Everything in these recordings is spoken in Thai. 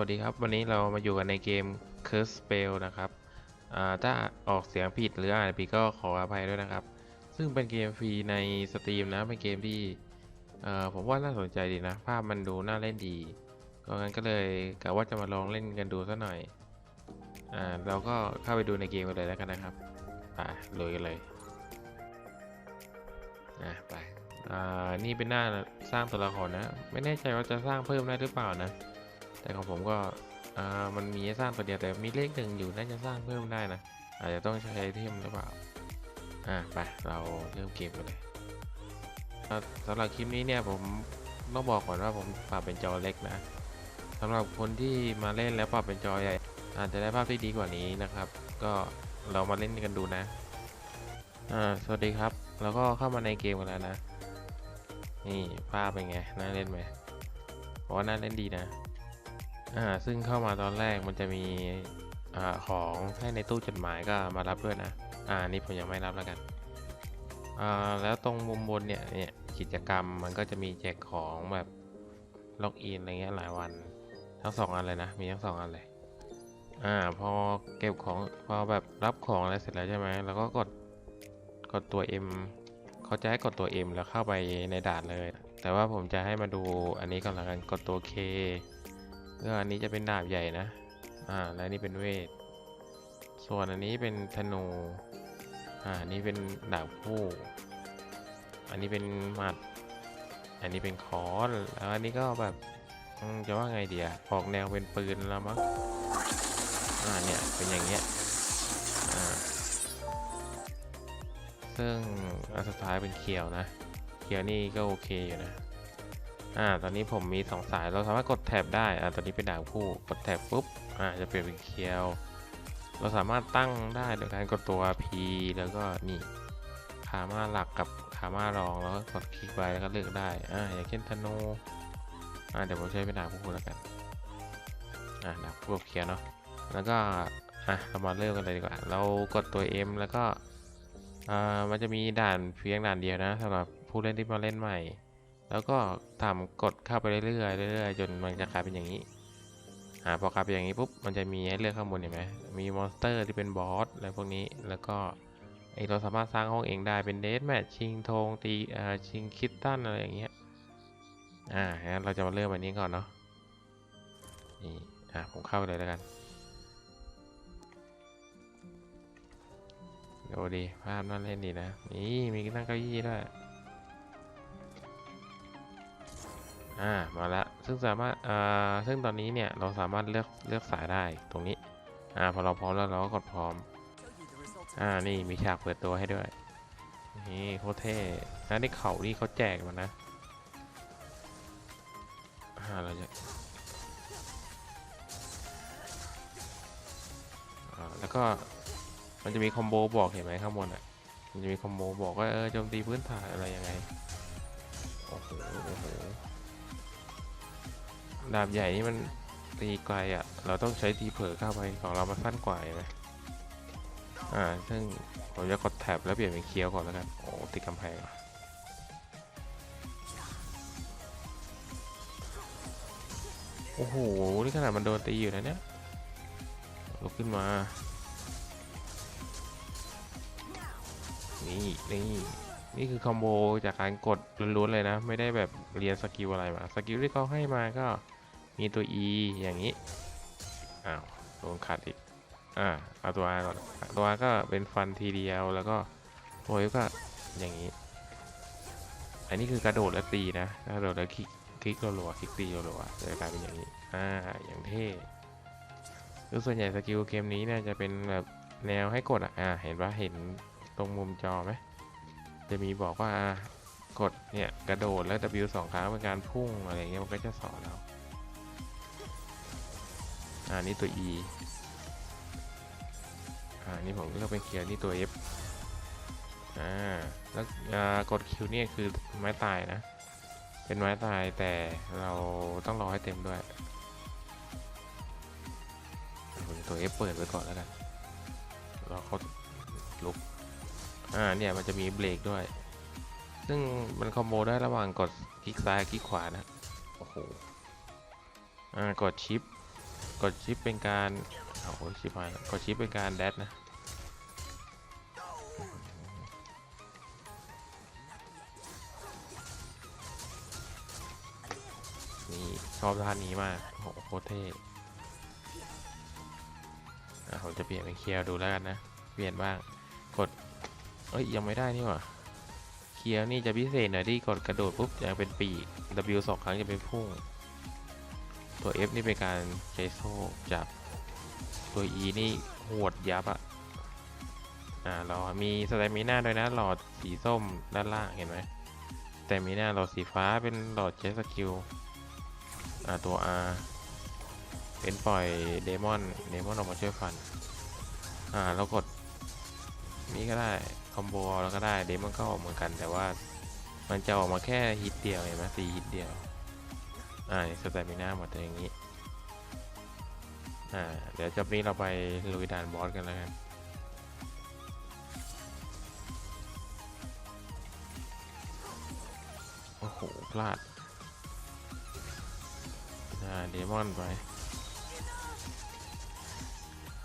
วัสดีครับ วันนี้เรามาอยู่กันในเกม Curse Spell นะครับถ้าออกเสียงผิดหรืออ่านผิดก็ขออภัยด้วยนะครับ ซึ่งเป็นเกมฟรีในสตรีมนะ เป็นเกมที่ผมว่าน่าสนใจดีนะ ภาพมันดูน่าเล่นดี ก็งั้นก็เลยกะว่าจะมาลองเล่นกันดูสักหน่อยอเราก็เข้าไปดูในเกมกันเลยแล้วกันนะครับไปลุยกันเลยอะไปนี่เป็นหน้าสร้างตัวละครนะ ไม่แน่ใจว่าจะสร้างเพิ่มได้หรือเปล่านะ แต่ของผมก็มันมีสร้างตัวเดียวแต่มีเลขหนึ่งอยู่น่าจะสร้างเพิ่มได้นะ อาจจะต้องใช้ไอเทมหรือเปล่า อะไปเราเริ่มเกมกันเลยสำหรับคลิปนี้เนี่ยผมต้องบอกก่อนว่าผมปรับเป็นจอเล็กนะสำหรับคนที่มาเล่นแล้วปรับเป็นจอใหญ่ อาจจะได้ภาพที่ดีกว่านี้นะครับ ก็เรามาเล่นกันดูนะอ่าสวัสดีครับ แล้วก็เข้ามาในเกมกันแล้วนะ นี่ภาพเป็นไงน่าเล่นไหมเพราะว่าน่าเล่นดีนะ อ่าซึ่งเข้ามาตอนแรกมันจะมีอ่าของให้ในตู้จดหมายก็มารับด้วยนะ อ่านี่ผมยังไม่รับแล้วกันอ่าแล้วตรงมุมบนเนี่ยเนี่ยกิจกรรมมันก็จะมีแจกของแบบล็อกอินอะไรเงี้ยหลายวันทั้งสองอันเลยนะมีทั้งสองอันเลยอ่าพอเก็บของพอแบบรับของอะไรเสร็จแล้วใช่ไหมแล้วก็กดกดตัว M เขาจะให้กดตัว M แล้วเข้าไปในด่านเลย แต่ว่าผมจะให้มาดูอันนี้ก่อนละกันกดตัว K ก็อันนี้จะเป็นดาบใหญ่นะ อ่า และนี่เป็นเวท ส่วนอันนี้เป็นธนู อ่าอันนี้เป็นดาบคู่ อันนี้เป็นหมัด อันนี้เป็นค้อนแล้วอันนี้ก็แบบจะว่าไงเดียออกแนวเป็นปืนแล้วมั้ง อ่า เนี่ย เป็นอย่างเงี้ย อ่า ซึ่งอันสุดท้ายเป็นเคียวนะเคียวนี่ก็โอเคอยู่นะ อ่า ตอนนี้ผมมีสองสาย เราสามารถกดแท็บได้ อ่า ตอนนี้เป็นดาบคู่ กดแท็บปุ๊บ อ่า จะเปลี่ยนเป็นเคียว เราสามารถตั้งได้โดยการกดตัว P แล้วก็นี่ขามาหลักกับขามารอง แล้วก็กดคลิกไปแล้วก็เลือกได้ อ่า อย่างเช่นธนู อ่า เดี๋ยวผมใช้เป็นดาบคู่แล้วกัน อ่า ดาบคู่กับเคียวเนาะ แล้วก็ อะ เรามาเริ่มกันเลยดีกว่า เรากดตัว M แล้วก็ อ่า มันจะมีด่านเพียงด่านเดียวนะสำหรับผู้เล่นที่มาเล่นใหม่ แล้วก็ทำกดเข้าไปเรื่อยๆเรื่อยๆจนมันจะกลายเป็นอย่างนี้อ่าพอกลายเป็นอย่างนี้ปุ๊บมันจะมีให้เลือกข้างบนเห็นไหมมีมอนสเตอร์ที่เป็นบอสอะไรพวกนี้แล้วก็ไอเราสามารถสร้างห้องเองได้เป็นเดสแมทชิงธงตีอ่าชิงคิตตันอะไรอย่างเงี้ยอ่างั้นเราจะมาเริ่มอันนี้ก่อนเนาะนี่อ่าผมเข้าไปเลยแล้วกันดูดีภาพน่าเล่นดีนะนี่มีนั่งเก้าอี้ด้วย อ่ามาละซึ่งสามารถอ่าซึ่งตอนนี้เนี่ยเราสามารถเลือกเลือกสายได้ตรงนี้อ่าพอเราพร้อมแล้วเราก็กดพร้อมอ่านี่มีฉากเปิดตัวให้ด้วยนี่โคตรเท่นะนี่เขานี่เขาแจกมานะอ่าเราจะอ่าแล้วก็มันจะมีคอมโบบอกเห็นไหมข้างบนอะมันจะมีคอมโบบอกว่าเออโจมตีพื้นฐานอะไรยังไงโอ้โหโอ้โห ดาบใหญ่นี่มันตีไกลอะ เราต้องใช้ทีเผลอเข้าไปของเรามาสั้นกว่าไหมอ่า ซึ่งผมจะกดแท็บแล้วเปลี่ยนเป็นเคี้ยวก่อนแล้วกัน โอ้ติดกำแพงโอ้โห นี่ขนาดมันโดนตีอยู่นะเนี่ยลุกขึ้นมา นี่ นี่ นี่คือคอมโบจากการกดล้วนๆเลยนะ ไม่ได้แบบเรียนสกิลอะไรมา สกิลที่เขาให้มาก็ มีตัว E อย่างนี้ อ้าวโดนขัดอีก อ่า เอาตัว R ก่อน ตัว R ก็เป็นฟันทีเดียว แล้วก็ตัว F ก็อย่างนี้ อันนี้คือกระโดดและตีนะ กระโดดแล้วคลิกคลิกรัวๆคลิกตีรัวๆจะกลายเป็นอย่างนี้ อ่า อย่างเท่คือส่วนใหญ่สกิลเกมนี้เนี่ยจะเป็นแบบแนวให้กดอะ อ่า เห็นปะเห็นตรงมุมจอไหม จะมีบอกว่ากดเนี่ยกระโดดแล้ว W สองครั้งเป็นการพุ่งอะไรเงี้ยมันก็จะสอนเรา อ่านี่ตัว E อ่านี่ผมเลือกเป็นเกียร์นี่ตัว F อ่าแล้วกดคิวเนี่ยคือไม้ตายนะ เป็นไม้ตายแต่เราต้องรอให้เต็มด้วยตัว F เปิดไว้ก่อนแล้วกันเรอเขาลุกอ่าเนี่ยมันจะมีเบรกด้วย ซึ่งมันคอมโบได้ระหว่างกดคลิกซ้ายคลิกขวานะ โอ้โห อ่ากดชิป กดชิปเป็นการโอ้โหชิปหายกดชิปเป็นการแดดนะนี่ชอบท่านี้มากโอ้โหโคตรเท่อะผมจะเปลี่ยนเป็นเคียวดูแล้วกันนะ เปลี่ยนบ้าง กด เอ้ย ยังไม่ได้นี่หว่า เคียวนี่จะพิเศษหน่อยที่กดกระโดดปุ๊บจะเป็นปีก W สองครั้งจะเป็นพุ่ง ตัว F นี่เป็นการใช้โซ่จับ ตัว E นี่หวดยับอะอ่าเรามีสเตมิน่าด้วยนะหลอดสีส้มด้านล่างเห็นไหมสเตมิน่าหลอดสีฟ้าเป็นหลอดใช้สกิลอ่าตัว R เป็นปล่อยเดมอนเดมอนออกมาช่วยฟันอ่าเรากดนี้ก็ได้คอมโบแล้วก็ได้เดมอนก็ออกเหมือนกันแต่ว่ามันจะออกมาแค่ฮิตเดียวเห็นไหมสี่ฮิตเดียว อ่าสเตมิน่าหมดแต่อย่างนี้ อ่า เดี๋ยวจบนี้เราไปลุยด่านบอสกันแล้วกันโอ้โห พลาด อ่า เดมอนไป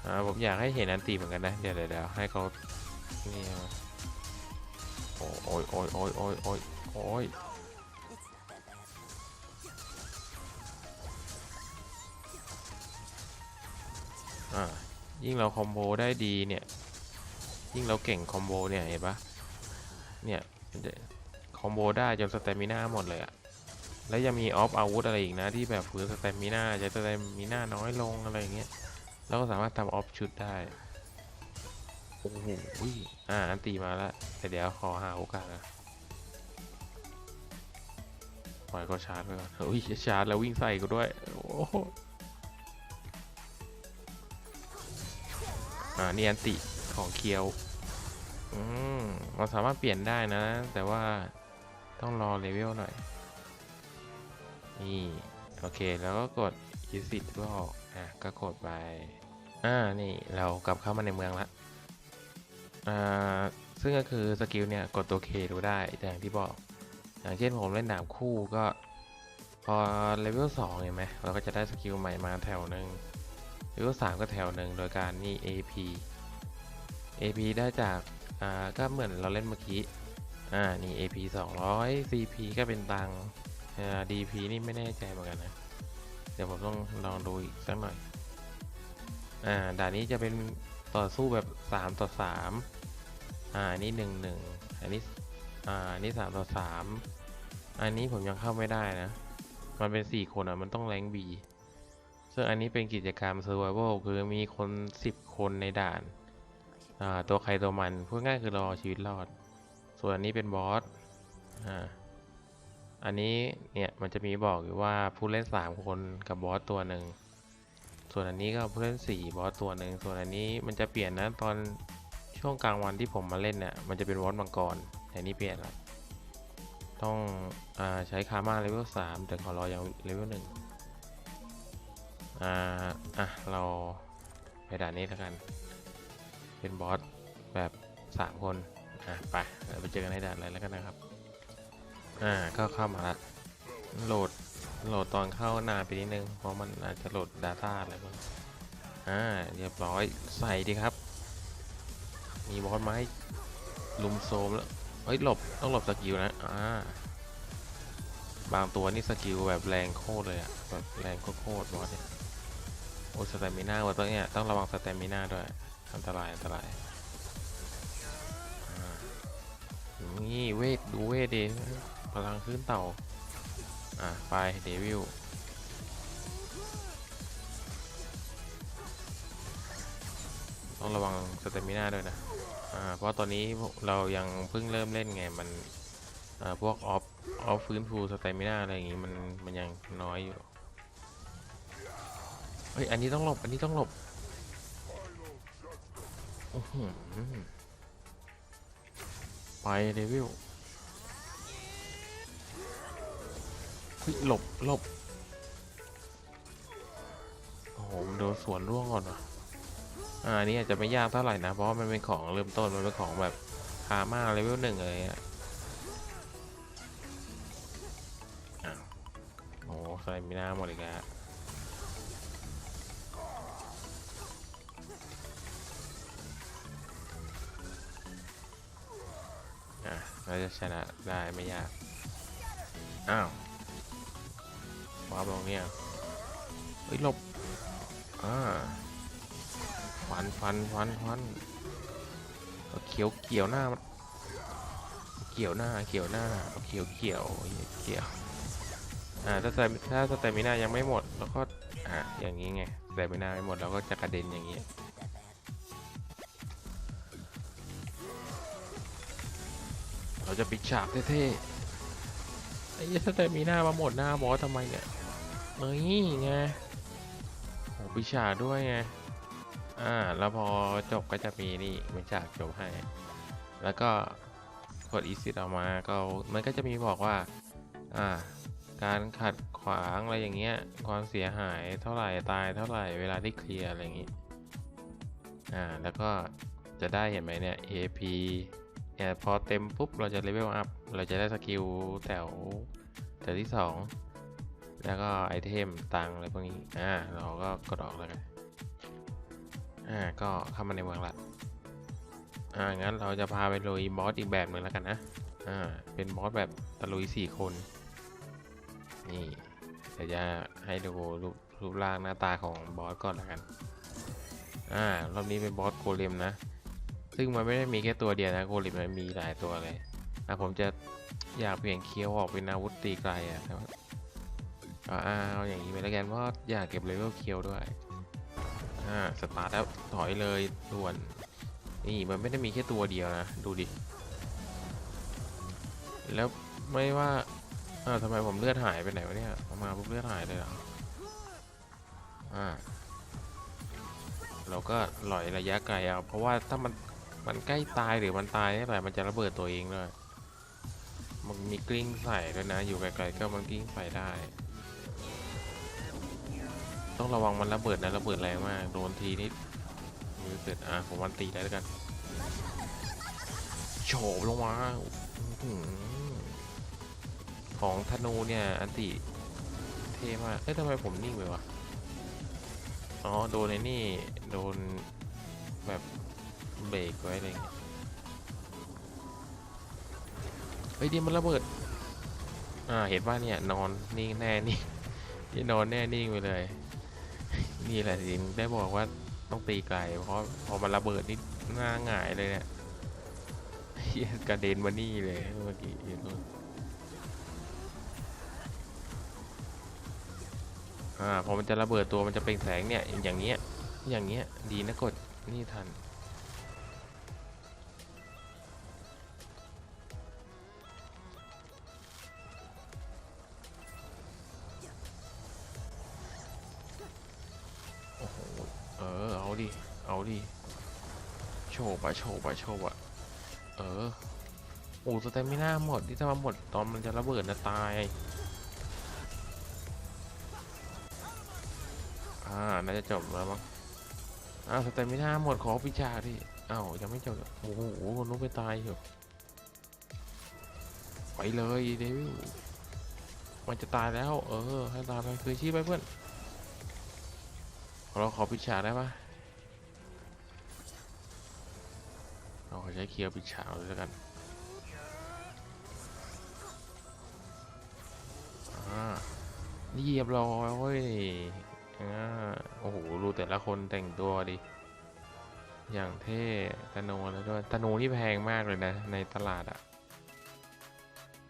อ่า ผมอยากให้เห็นอันตีเหมือนกันนะ เดี๋ยวเดี๋ยวให้เขานี่โอ้ยโอ้ยโอ้ยโอ้ยโอ้ยโอ้ย อ่ายิ่งเราคอมโบได้ดีเนี่ย ยิ่งเราเก่งคอมโบเนี่ยเห็นปะเนี่ยคอมโบได้จนสเตมิน่าหมดเลยอะแล้วยังมีออฟอาวุธอะไรอีกนะที่แบบฟื้นสเตมิน่าจะสเตมิน่าน้อยลงอะไรอย่างเงี้ยเราก็สามารถทำออฟชุดได้ โอ้โหอ่าอันตีมาแล้วแต่เดี๋ยวขอหาโอกาสนะปล่อยก็ชาร์จไปก่อนเฮ้ยชาร์จแล้ววิ่งใส่กูด้วย โอ้ อ่านี่อันติของเคียวอืมเราสามารถเปลี่ยนได้นะ แต่ว่าต้องรอเลเวลหน่อย นี่ โอเค แล้วก็กด exit ก็ออกอะก็กดไป อ่า นี่เรากลับเข้ามาในเมืองละ อ่า ซึ่งก็คือสกิลเนี่ย กดตัว K ดูได้อย่างที่บอก อย่างเช่นผมเล่นดาบคู่ก็ พอเลเวล2เห็นไหมเราก็จะได้สกิลใหม่มาแถวหนึ่ง เลเวล3ก็แถวหนึ่งโดยการนี่ AP AP ได้จากอ่าก็เหมือนเราเล่นเมื่อกี้อ่านี่ AP 200 CP ก็เป็นตังค์อ่า DP นี่ไม่แน่ใจเหมือนกันนะ เดี๋ยวผมต้องลองดูอีกสักหน่อยอ่าด่านนี้จะเป็นต่อสู้แบบ 3 ต่อ 3 อ่าอันนี้1 1 อันนี้อ่าอันนี้3ต่อ 3 อันนี้ผมยังเข้าไม่ได้นะ มันเป็น 4 คนอะ มันต้องแรงบี ซึ่งอันนี้เป็นกิจกรรม Survival คือมีคน 10 คนในด่านาตัวใครตัวมัน พูดง่ายคือรอชีวิตรอด ส่วนอันนี้เป็นบอสอันนี้เนี่ยมันจะมีบอกอยู่ว่าผู้เล่น 3 คนกับบอสตัวหนึ่ง ส่วนอันนี้ก็ผู้เล่น 4 บอสตัวหนึ่ง ส่วนอันนี้มันจะเปลี่ยนนะตอนช่วงกลางวันที่ผมมาเล่นเนี่ยมันจะเป็นบอสมังกรแต่นี่เปลี่ยนละต้องอใช้คาม่าเลเวล3แต่ขอรออย่างเลเวลหนึ่ง อ่า อะ เราไปด่านนี้แล้วกัน เป็นบอสแบบ3คน อะ ไปเราไปเจอกันในด่านอะไรแล้วกันนะครับ อ่า ก็เข้ามาละโหลด โหลดตอนเข้านานไปนิดนึง เพราะมันอาจจะโหลด Data อะไรบ้างอ่า เรียบร้อย ใส่ดีครับ มีบอสไม้ลุมโซมแล้ว เฮ้ย หลบ ต้องหลบสกิลนะ อ่า บางตัวนี่สกิลแบบแรงโคตรเลยอะแบบแรงโคตรบอสเนี่ย โอ้สเตมิน่าว่าตัวเนี้ยต้องระวังสเตมิน่าด้วย อันตราย อันตรายนี่เวทดูเวทดีพลังขึ้นเต่า อะ ไป เดวิลต้องระวังสเตมิน่าด้วยนะ อ่า เพราะตอนนี้เรายังเพิ่งเริ่มเล่นไง มัน อ่า พวกออฟ ออฟฟื้นฟูสเตมิน่าอะไรอย่างงี้มัน มันยังน้อยอยู่ เฮ้ย อันนี้ต้องหลบ อันนี้ต้องหลบไปเดวิลเฮ้ยหลบหลบโอ้โหโดนสวนร่วงก่อนวะอ่าอันนี้อาจจะไม่ยากเท่าไหร่นะ เพราะว่ามันเป็นของเริ่มต้น มันเป็นของแบบคามาเลเวลหนึ่งเลยอะอ้โอ้ใส่มีหน้าหมดอีกแล้ว เราจะชนะได้ไม่ยาก อ้าววาร์ปลงเนี่ยเฮ้ยหลบ อ่าฟันฟันฟันฟันเอาเขียวเกี่ยวหน้ามันเกี่ยวหน้าเกี่ยวหน้าเอาเขียวเกี่ยวเหี้ยเกี่ยวอ่าถ้าแต่ถ้าสเตมินายังไม่หมด แล้วก็อ่าอย่างนี้ไงสเตมินาไม่หมดเราก็จะกระเด็นอย่างนี้ เราจะปิดฉากเท่ๆไอ้เหี้ยสเตมินามาหมดหน้าบอสทำไมเนี่ยเอ้ยไงโอ้ปิดฉากด้วยไงอ่าแล้วพอจบก็จะมีนี่มีฉากจบให้ แล้วก็กดอีซิตออกมาก็มันก็จะมีบอกว่าอ่าการขัดขวางอะไรอย่างเงี้ยความเสียหายเท่าไหร่ตายเท่าไหร่เวลาที่เคลียร์อะไรอย่างงี้อ่าแล้วก็จะได้เห็นไหมเนี่ย AP เนี่ยพอเต็มปุ๊บเราจะเลเวลอัพเราจะได้สกิลแถวแถวที่สองแล้วก็ไอเทมตังอะไรพวกนี้อ่าเราก็กดออกแล้วกันอ่าก็เข้ามาในเมืองละอ่างั้นเราจะพาไปลุยบอสอีกแบบหนึ่งแล้วกันนะอ่าเป็นบอสแบบตะลุยสี่คนนี่เดี๋ยวจะให้ดูรูปรูปร่างหน้าตาของบอสก่อนแล้วกันอ่ารอบนี้เป็นบอสโกเลมนะ ซึ่งมันไม่ได้มีแค่ตัวเดียวนะโกเลมมันมีหลายตัวเลยอะผมจะอยากเปลี่ยนเคียวออกเป็นอาวุธตีไกลอะแต่ว่าเอาอย่างนี้ไปแล้วกันเพราะอยากเก็บเลเวลเคียวด้วยอ่าสตาร์ทแล้วถอยเลยด่วนนี่มันไม่ได้มีแค่ตัวเดียวนะดูดิแล้วไม่ว่าเออทำไมผมเลือดหายไปไหนวะเนี่ยเอามาปุ๊บเลือดหายเลยเหรออ่าเราก็หลอยระยะไกลเอาเพราะว่าถ้ามัน มันใกล้ตายหรือมันตายเนี่ยแหละมันจะระเบิดตัวเองด้วยมันมีกลิ้งใส่ด้วยนะ อยู่ไกลๆก็มันกลิ้งใส่ได้ ต้องระวังมันระเบิดนะระเบิดแรงมากโดนทีนิดมือเกิดอะผมวันตีได้แล้วกันโฉบลงมาอของธนูเนี่ยอันติเท่มากเอ้ยทำไมผมนิ่งไปวะอ๋อโดนไอ้นี่โดนแบบ เบรกไว้อะไรเงี้ยเฮ้ยเดียวมันระเบิด อ่า เห็นว่าเนี่ย นอนนิ่งแน่นิ่งนี่นอนแน่นิ่งไปเลย นี่แหละสิถึงได้บอกว่าต้องตีไกลเพราะพอมันระเบิดนี่หน้าหงายเลยเนี่ยกระเด็นมานี่เลยเมื่อกี้เห็นมั้ยอ่าพอมันจะระเบิดตัวมันจะเป็นแสงเนี่ยอย่างเงี้ยอย่างเงี้ยดีนะกดนี่ทัน โชว์ปะโชว์ปะโชว์ปะเออโอ้สเตมิน่าหมดที่ถ้ามาหมดตอนมันจะระเบิดนะตาย อ่า น่าจะจบแล้วมั้งอ้าวสเตมิน่าหมดขอพิชาที่อ้าวยังไม่จบโอ้โหคนนู้นไปตายอยู่ไปเลยเดวิลมันจะตายแล้ว เออ ให้ตายไปคืนชีพไปเพื่อน เราขอปิดฉากได้ปะ ใช้เคียวปิดฉากเลยแล้วกันนี่เรียบร้อยเว้ยโอ้โห ดูแต่ละคนแต่งตัวดิ อย่างเท่ธนูแล้วด้วยธนูที่แพงมากเลยนะ ในตลาดอะ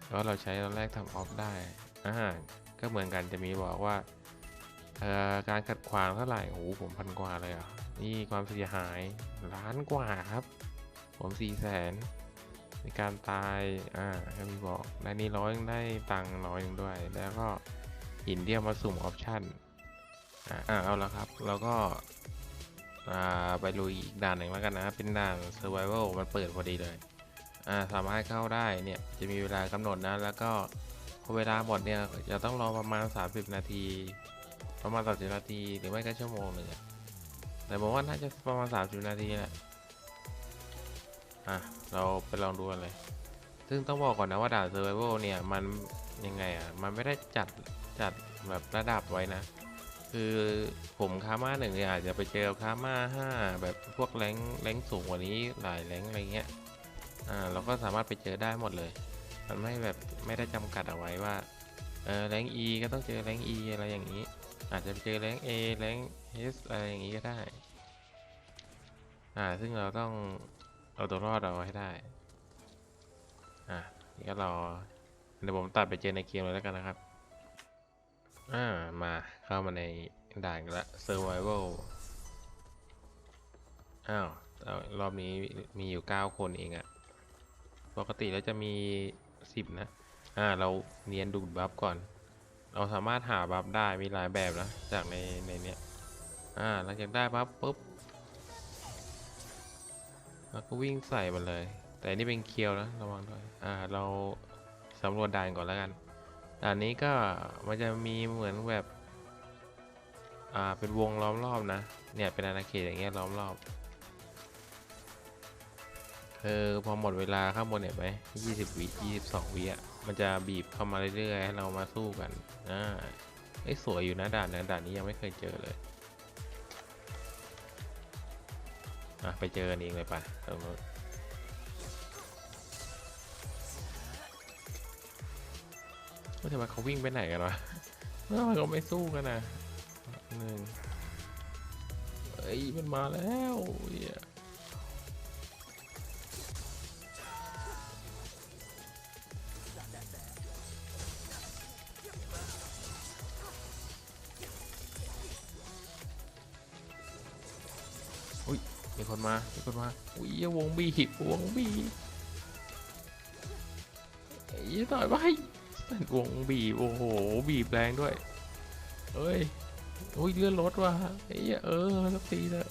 แล้วเราใช้ตอนแรกทำออฟได้อ่าก็เหมือนกันจะมีบอกว่าเอ่อการขัดขวางเท่าไหร่ โอ้โห ผมพันกว่าเลยอะ นี่ความเสียหายล้านกว่าครับ ผมสี่แสนในการตาย อ่าก็มีบอกได้นี่ร้อยได้ตังค์ร้อยหนึงด้วย แล้วก็หินเดียวมาสุ่มออปชั่นอ่าเอาละครับเราก็ อ่า ไปลุยอีกด่านหนึ่งแล้วกันนะ เป็นด่าน survival มันเปิดพอดีเลย อ่า สามารถเข้าได้เนี่ย จะมีเวลากำหนดนะ แล้วก็พอเวลาหมดเนี่ย จะต้องรอประมาณ 30 นาที ประมาณ30นาที หรือไม่ก็ชั่วโมงหนึ่งแต่ผมว่าน่าจะประมาณ 30 นาทีแหละ อะ เราไปลองดูกันเลย ซึ่งต้องบอกก่อนนะว่าด่าน Survival เนี่ย มันยังไงอะ มันไม่ได้จัดจัดแบบระดับไว้นะ คือผมคาม่าหนึ่งเนี่ยอาจจะไปเจอคาม่าห้าแบบพวกแรงแรงสูงกว่านี้หลายแรงอะไรเงี้ย อ่า เราก็สามารถไปเจอได้หมดเลย มันไม่แบบไม่ได้จำกัดเอาไว้ว่า เออแรง E ก็ต้องเจอแรง E อะไรอย่างนี้ อาจจะไปเจอแรง A แรง S อะไรอย่างนี้ก็ได้ อ่า ซึ่งเราต้อง เอาตัวรอดเอาให้ได้ อะนี่ก็รอเดี๋ยวผมตัดไปเจอในเกมเลยแล้วกันนะครับ อ่า มาเข้ามาในด่านละ survival อ้าวเอารอบนี้มีอยู่ 9 คนเองอะปกติแล้วจะมี 10 นะ อ่า เราเนียนดูดบัฟก่อน เราสามารถหาบัฟได้มีหลายแบบนะ จากในในเนี้ย อ่า หลังจากได้บัฟปุ๊บ แล้วก็วิ่งใส่มันเลย แต่นี่เป็นเคียวนะระวังด้วยอ่าเราสำรวจด่านก่อนแล้วกันด่านนี้ก็มันจะมีเหมือนแบบอ่าเป็นวงล้อมรอบนะเนี่ยเป็นอาณาเขตอย่างเงี้ยล้อมรอบเออพอหมดเวลาข้างบนเห็นไหมยี่สิบวิยี่สิบสองวิอะมันจะบีบเข้ามาเรื่อยๆให้เรามาสู้กันอ่าไอ้สวยอยู่นะด่านนะด่านนี้ยังไม่เคยเจอเลย อะไปเจอกันเองเลยปะว่าทำไมเขาวิ่งไปไหนกันวะแล้วมันก็ไม่สู้กันนะหนึ่งเอ้ยมันมาแล้วเหี้ย นมาอุ้ยวงบีบวงบีไอ้ต่อยไปวงบีโอ้โห บีบแรงด้วยเอ้ยอุ้ยเลื่อนรถว่ะไอ้เออสักทีเถอะ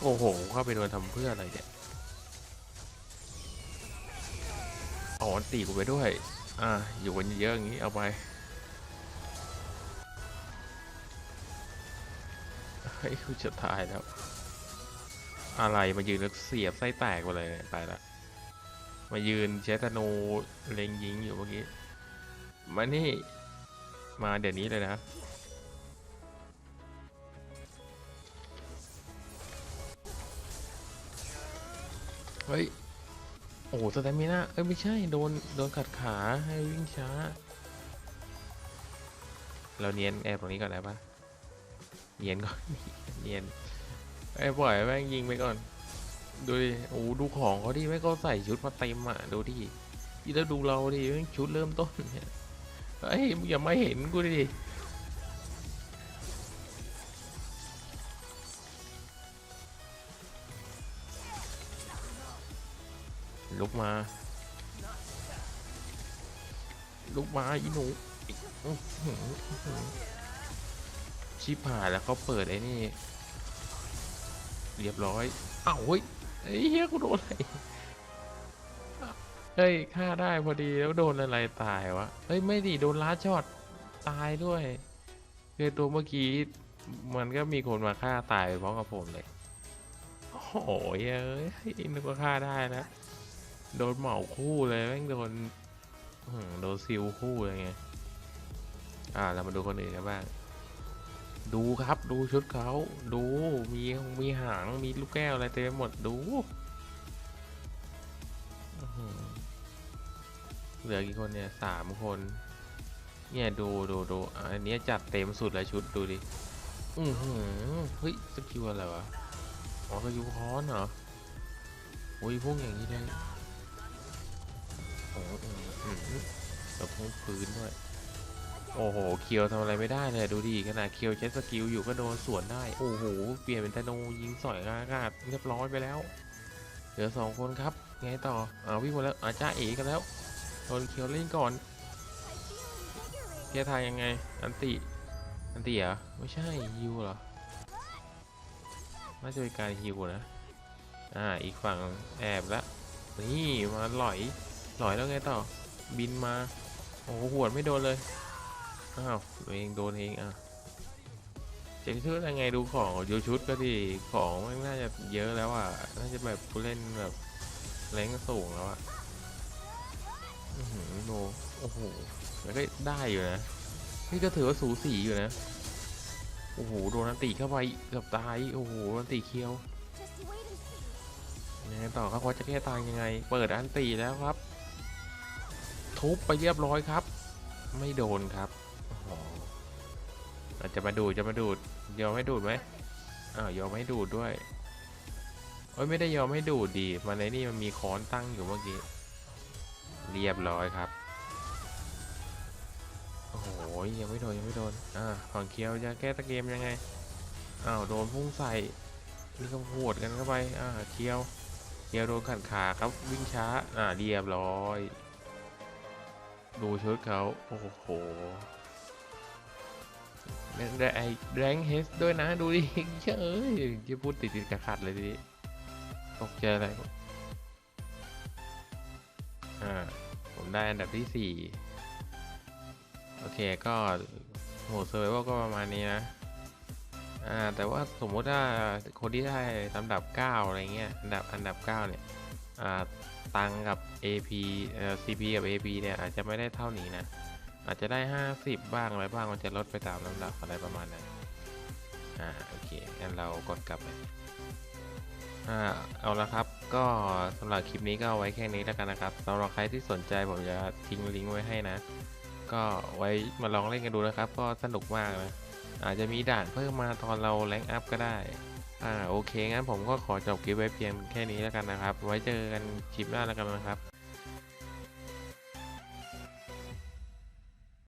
โอ้โห เข้าไปโดนทำเพื่ออะไรเนี่ยอ๋อตีกูไปด้วย อะอยู่กันเยอะอย่างนี้ เอาไป เฮ้ยกูจะตายแล้ว อะไรมายืนแล้วเสียบไส้แตกไปเลยเนี่ยตายละมายืนใช้ธนูเล็งยิงอยู่เมื่อกี้มานี่มาเดี๋ยวนี้เลยนะเฮ้ย โอ้โหสแตมิน่าเอ้ย ไม่ใช่ โดน โดนขัดขาให้วิ่งช้า เราเนียนแอบตรงนี้ก่อนได้ปะ เนียนก่อนเนียนไอ้ปล่อยแม่งยิงไปก่อน ดูดิโอ้ดูของเขาดิแม่งก็ใส่ชุดมาเต็มอะดูดิยี่แล้วดูเราดิแม่งชุดเริ่มต้นเนี่ยเฮ้ยมึงอย่ามาเห็นกูดิลุกมา ลุกมาอีหนูอ ชิบหายแล้วเขาเปิดไอ้นี่ เรียบร้อยอ้าวเฮ้ยเหี้ยกูโดนอะไรเฮ้ยฆ่าได้พอดีแล้วโดนอะไรตายวะเฮ้ยไม่ดิโดนล้าช็อตตายด้วยคือตัวเมื่อกี้มันก็มีคนมาฆ่าตายไปพร้อมกับผมเลยโอ้โหเอ้ยนึกว่าฆ่าได้นะโดนเหมาคู่เลยแม่งโดนโดนซิลคู่เลยไงอ่าเรามาดูคนอื่นกันบ้าง ดูครับดูชุดเขาดูมีมีหางมีลูกแก้วอะไรเต็มไปหมดดูเหลือกี่คนเนี่ยสามคน เนี่ยดูดูดูอันนี้จัดเต็มสุดแล้วชุดดูดิอือหือเฮ้ยสกิลอะไรวะอ๋อสกิลค้อนเหรอโอ้ยพวกอย่างนี้ได้โอ้อือหือแล้วพวกพื้นด้วย โอ้โห เคียวทำอะไรไม่ได้เลยดูดิขนาดเคียวใช้สกิลอยู่ก็โดนสวนได้ โอ้โห เปลี่ยนเป็นธนูยิงสอยอากาศเรียบร้อยไปแล้ว เหลือสองคนครับ ไงต่ออ่าวิ่งมาแล้วอาจ้าเอกันแล้ว โดนเคียวเล่นก่อนแกทายยังไง อันติ อันติเหรอ ไม่ใช่ฮิวเหรอ น่าจะเป็นการฮิวนะ อ่า อีกฝั่งแอบแล้วนี่มาหลอย หลอยแล้วไงต่อ บินมา โอ้โหหวดไม่โดนเลย อ้าวตัวเองโดนเองอะเจะชุดยังไงดูของดูชุดก็ดีของมันน่าจะเยอะแล้วอะน่าจะแบบผู้เล่นแบบแรงสูงแล้วอะอือโนโอ้โหแล้วก็ได้อยู่นะนี่ก็ถือว่าสูสีอยู่นะโอ้โหโดนอันติเข้าไปกือบตายโอ้โหอันติเคียว Just wait ไงต่อครับเขาจะแก้ต่างยังไง เปิดอันตีแล้วครับ ทุบไปเรียบร้อยครับ ไม่โดนครับ โอ้โหอาจะมาดูดจะมาดูดยอมให้ดูดไหมอ้าวยอมให้ดูดด้วยเอ้ยไม่ได้ยอมให้ดูดดีมันในนี่มันมีค้อนตั้งอยู่เมื่อกี้ เรียบร้อยครับ โอ้โหยังไม่โดนยังไม่โดน อ่าฝั่งเคียวจะแก้ตะเกมยังไง อ้าวโดนพุ่งใส่ นี่ก็โหดกันเข้าไป อ่าเคียวเคียวโดนขัดขาครับวิ่งช้า อ่าเรียบร้อย ดูชุดเขา โอ้โห ไอ้แรงเฮสด้วยนะดูดิเชื่อเอ้ยจะพูดติดติดขัดเลยทีนี้ตกใจอะไรอ่าผมได้อันดับที่สี่โอเคก็โหเซอร์ไวก็ประมาณนี้นะอ่าแต่ว่าสมมติว่าคนที่ได้ลำดับ 9 อะไรเงี้ยอันดับอันดับ 9 เนี่ยอ่าตังกับ AP เอ่อ CP กับ AP เนี่ยอาจจะไม่ได้เท่านี้นะ อาจจะได้ 50 บ้างอะไรบ้างมันจะลดไปตามลำดับอะไรประมาณนั้นอ่าโอเคงั้นเรากดกลับไปอ่าเอาละครับก็สำหรับคลิปนี้ก็เอาไว้แค่นี้แล้วกันนะครับสำหรับใครที่สนใจผมจะทิ้งลิงก์ไว้ให้นะ ก็ไว้มาลองเล่นกันดูนะครับ ก็สนุกมากนะอาจจะมีด่านเพิ่มมาตอนเราแรงอัพก็ได้อ่าโอเคงั้นผมก็ขอจบคลิปไว้เพียงแค่นี้แล้วกันนะครับ ไว้เจอกันคลิปหน้าแล้วกันนะครับ